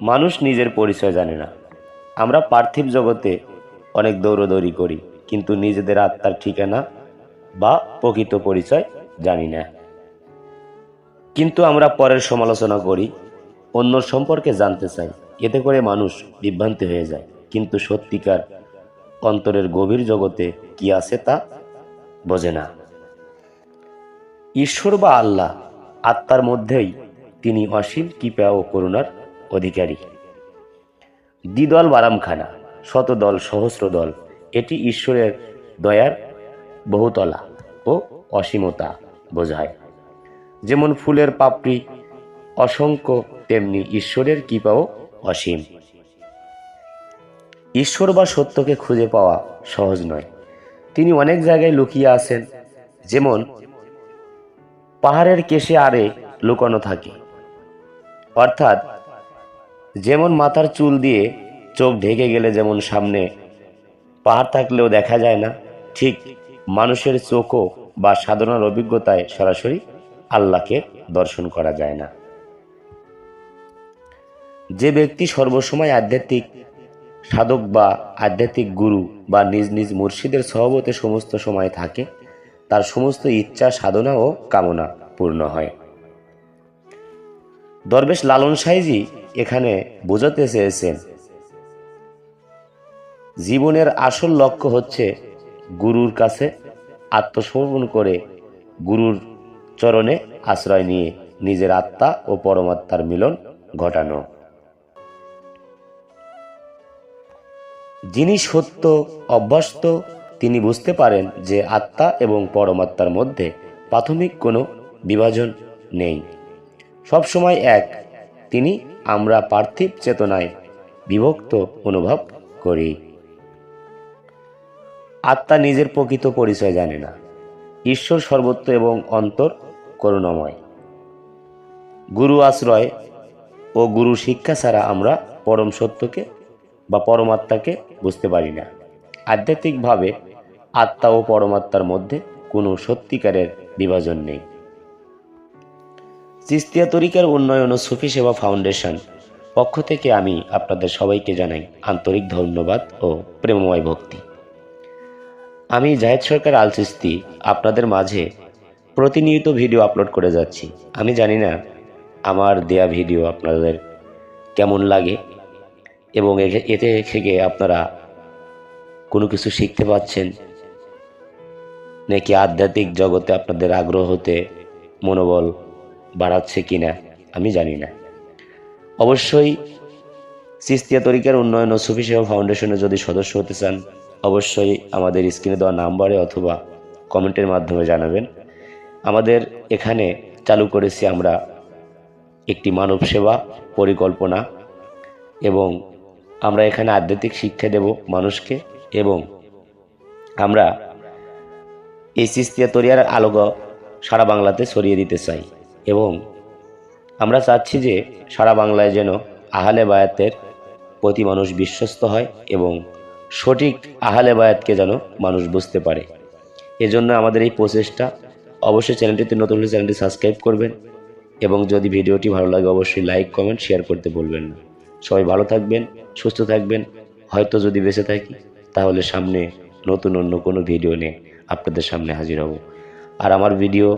মানুষ নিজের পরিচয় জানে না। আমরা পার্থিব জগতে অনেক দৌড়দৌড়ি করি, কিন্তু নিজেদের আত্মার ঠিকানা বা প্রকৃত পরিচয় জানি না। কিন্তু আমরা পরের সমালোচনা করি, অন্য সম্পর্কে জানতে চাই, এতে করে মানুষ বিভ্রান্তি হয়ে যায়। কিন্তু সত্যিকার অন্তরের গভীর জগতে কি আছে তা বোঝে না। ঈশ্বর বা আল্লাহ আত্মার মধ্যেই তিনি অসীম কৃপা ও করুণার অধিকারী। দ্বিদল বারামখানা, শতদল সহস্র দল এটি ঈশ্বরের দয়ার বহুতলা ও অসীমতা বোঝায়। যেমন ফুলের পাপড়ি, অসংখ্য তেমনি ঈশ্বরের কৃপাও অসীম। ঈশ্বর বা সত্যকে খুঁজে পাওয়া সহজ নয়। তিনি অনেক জায়গায় লুকিয়ে আছেন, যেমন পাহাড়ের কেশে আরে লুকানো থাকে। অর্থাৎ যেমন মাথার চুল দিয়ে চোখ ঢেকে গেলে যেমন সামনে পাহাড় থাকলেও দেখা যায় না, ঠিক মানুষের চোখও বা সাধনার অভিজ্ঞতায় সরাসরি আল্লাহকে দর্শন করা যায় না। যে ব্যক্তি সর্বসময় আধ্যাত্মিক সাধক বা আধ্যাত্মিক গুরু বা নিজ নিজ মুর্শিদের সহবতে সমস্ত সময় থাকে, তার সমস্ত ইচ্ছা, সাধনা ও কামনা পূর্ণ হয়। দরবেশ লালন সাইজি এখানে বোঝাতে চেয়েছেন। জীবনের আসল লক্ষ্য হচ্ছে গুরুর কাছে আত্মসমর্পণ করে গুরুর চরণে আশ্রয় নিয়ে নিজের আত্মা ও পরমাত্মার মিলন ঘটানো। যিনি সত্য, অভ্যস্ত, তিনি বুঝতে পারেন যে আত্মা এবং পরমাত্মার মধ্যে প্রাথমিক কোনো বিভাজন নেই। সবসময় এক। তিনি আমরা পার্থিব চেতনায় বিভক্ত অনুভব করি। আত্মা নিজের প্রকৃত পরিচয় জানে না। ঈশ্বর সর্বত্র এবং অন্তর করুণাময়। গুরু আশ্রয় ও গুরু শিক্ষা ছাড়া আমরা পরম সত্যকে বা পরমাত্মাকে বুঝতে পারি না। আধ্যাত্মিকভাবে আত্মা ও পরমাত্মার মধ্যে কোনো সত্যিকারের বিভাজন নেই। চিস্তিয়া তরিকার উন্নয়ন ও সুফি সেবা ফাউন্ডেশন। পক্ষ থেকে আমি আপনাদের সবাইকে জানাই আন্তরিক ধন্যবাদ ও প্রেমময় ভক্তি। আমি জাহেদ সরকার আল চিস্তি আপনাদের মাঝে প্রতিনিয়ত ভিডিও আপলোড করে যাচ্ছি। আমি জানি না আমার দেয়া ভিডিও আপনাদের কেমন লাগে এবং এতে থেকে আপনারা কোনো কিছু শিখতে পাচ্ছেন নাকি আধ্যাত্মিক জগতে আপনাদের আগ্রহ হতে মনোবল বাড়াচ্ছে কিনা আমি জানি না। অবশ্যই সিস্তিয়া তরিকার উন্নয়ন ও সুফি সেবা ফাউন্ডেশনে যদি সদস্য হতে চান, অবশ্যই আমাদের স্ক্রিনে দেওয়া নাম্বারে অথবা কমেন্টের মাধ্যমে জানাবেন। আমাদের এখানে চালু করেছি আমরা একটি মানব সেবা পরিকল্পনা এবং আমরা এখানে আধ্যাত্মিক শিক্ষা দেব মানুষকে এবং আমরা এই সিস্তিয়া তরিয়ার আলোক সারা বাংলাতে ছড়িয়ে দিতে চাই। এবং আমরা চাচ্ছি যে সারা বাংলায় যেন আহলে বায়াতের প্রতি মানুষ বিশ্বস্ত হয় এবং সঠিক আহলে বায়াতকে যেন মানুষ বুঝতে পারে। এজন্য আমাদের এই প্রচেষ্টা। অবশ্যই চ্যানেলটিতে নতুন হলে চ্যানেলটি সাবস্ক্রাইব করবেন এবং যদি ভিডিওটি ভালো লাগে অবশ্যই লাইক, কমেন্ট, শেয়ার করতে বলবেন না। সবাই ভালো থাকবেন, সুস্থ থাকবেন। হয়তো যদি বেঁচে থাকি, তাহলে সামনে নতুন অন্য কোনো ভিডিও নিয়ে আপনাদের সামনে হাজির হব। আর আমার ভিডিও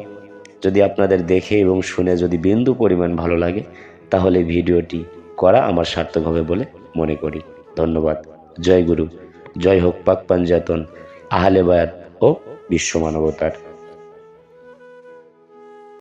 যদি আপনাদের দেখে এবং শুনে যদি বিন্দু পরিমাণ ভালো লাগে, তাহলে ভিডিওটি করা আমার সার্থক হবে বলে মনে করি। ধন্যবাদ। জয় গুরু। জয় হোক পাক পাঞ্জাতন, আহলে বায়াত ও বিশ্ব মানবতার।